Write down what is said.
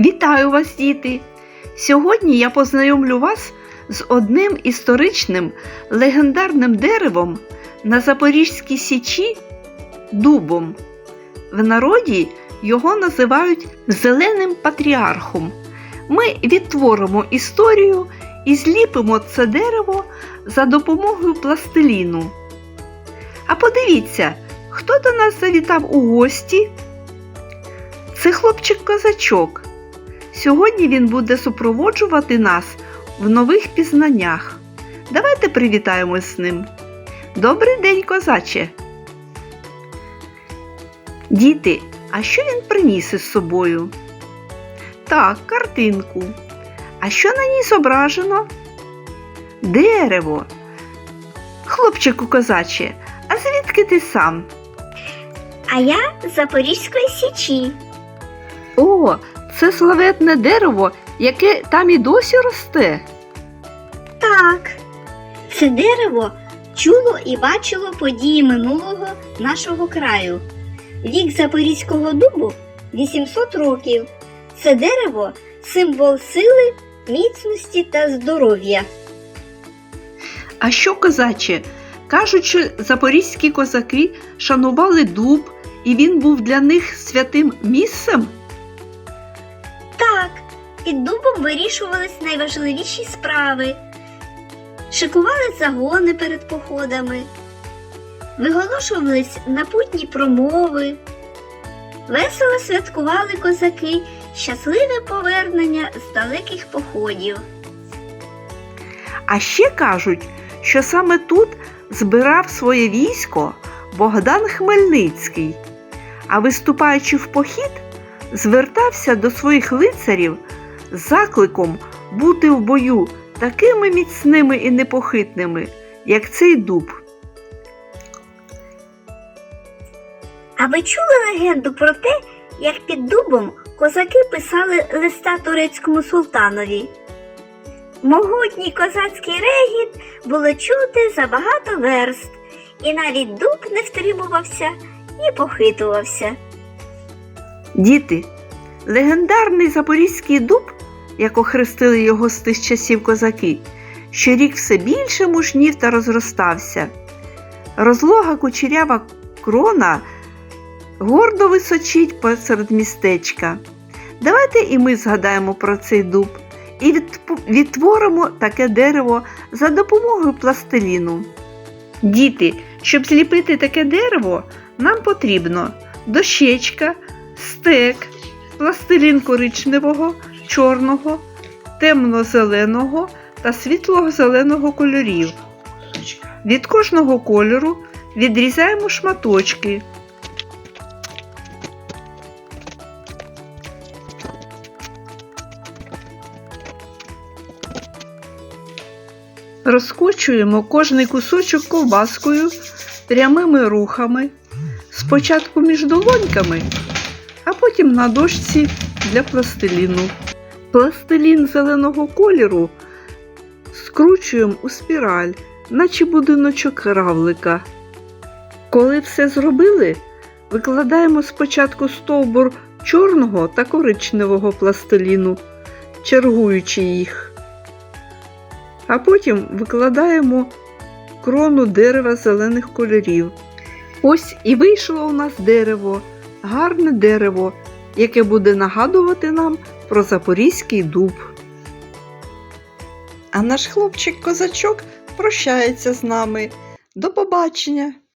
Вітаю вас, діти! Сьогодні я познайомлю вас з одним історичним легендарним деревом на Запорізькій Січі дубом. В народі його називають Зеленим патріархом. Ми відтворимо історію і зліпимо це дерево за допомогою пластиліну. А подивіться, хто до нас завітав у гості? Це хлопчик-козачок. Сьогодні він буде супроводжувати нас в нових пізнаннях. Давайте привітаємось з ним. Добрий день, козаче! Діти, а що він приніс із собою? Так, картинку. А що на ній зображено? Дерево. Хлопчику козаче, а звідки ти сам? А я з Запорізької січі. О, це славетне дерево, яке там і досі росте. Так. Це дерево чуло і бачило події минулого нашого краю. Вік Запорізького дубу 800 років. Це дерево символ сили, міцності та здоров'я. А що козаче? Кажуть, що запорізькі козаки шанували дуб, і він був для них святим місцем. Під дубом вирішувались найважливіші справи. Шикували загони перед походами, виголошувались напутні промови. Весело святкували козаки щасливе повернення з далеких походів. А ще кажуть, що саме тут збирав своє військо Богдан Хмельницький, а виступаючи в похід, звертався до своїх лицарів закликом бути в бою такими міцними і непохитними, як цей дуб. А ви чули легенду про те, як під дубом козаки писали листа турецькому султанові? Могутній козацький регіт було чути за багато верст, і навіть дуб не втримувався і похитувався. Діти, легендарний запорізький дуб, як охрестили його з тих часів козаки, щорік все більше мужнів та розростався. Розлога кучерява крона гордо височить посеред містечка. Давайте і ми згадаємо про цей дуб і відтворимо таке дерево за допомогою пластиліну. Діти, щоб зліпити таке дерево, нам потрібно дощечка, стек, пластилін коричневого, чорного, темно-зеленого та світло-зеленого кольорів. Від кожного кольору відрізаємо шматочки. Розкочуємо кожний кусочок ковбаскою прямими рухами, спочатку між долоньками, а потім на дошці для пластиліну. Пластилін зеленого кольору скручуємо у спіраль, наче будиночок равлика. Коли все зробили, викладаємо спочатку стовбур чорного та коричневого пластиліну, чергуючи їх а потім викладаємо крону дерева зелених кольорів. Ось і вийшло у нас дерево, гарне дерево, яке буде нагадувати нам про запорізький дуб. А наш хлопчик-козачок прощається з нами. До побачення!